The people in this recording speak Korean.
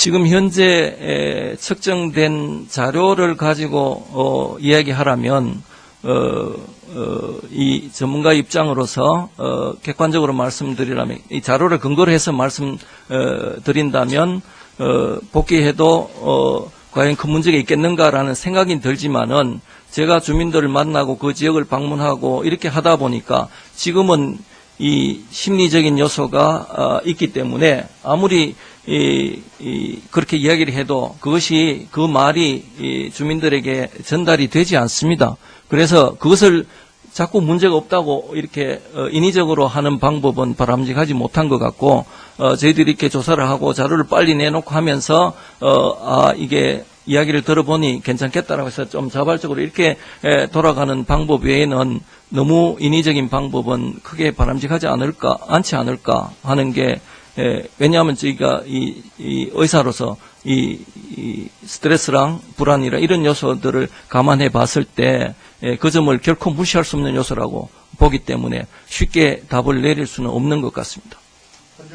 지금 현재 에, 측정된 자료를 가지고 어, 이야기하라면 어, 어, 이 전문가 입장으로서 어, 객관적으로 말씀드리라면 이 자료를 근거로 해서 말씀드린다면 어, 복귀해도 어, 과연 큰 문제가 있겠는가라는 생각이 들지만은 제가 주민들을 만나고 그 지역을 방문하고 이렇게 하다 보니까 지금은 이 심리적인 요소가 어, 있기 때문에 아무리 이, 이, 그렇게 이야기를 해도 그것이 그 말이 이 주민들에게 전달이 되지 않습니다. 그래서 그것을 자꾸 문제가 없다고 이렇게 어, 인위적으로 하는 방법은 바람직하지 못한 것 같고 어, 저희들이 이렇게 조사를 하고 자료를 빨리 내놓고 하면서 어, 아 이게 이야기를 들어보니 괜찮겠다라고 해서 좀 자발적으로 이렇게 에, 돌아가는 방법 외에는 너무 인위적인 방법은 크게 바람직하지 않을까 않지 않을까 하는 게 에, 왜냐하면 저희가 이, 이 의사로서 이, 이 스트레스랑 불안이랑 이런 요소들을 감안해 봤을 때 그 점을 결코 무시할 수 없는 요소라고 보기 때문에 쉽게 답을 내릴 수는 없는 것 같습니다.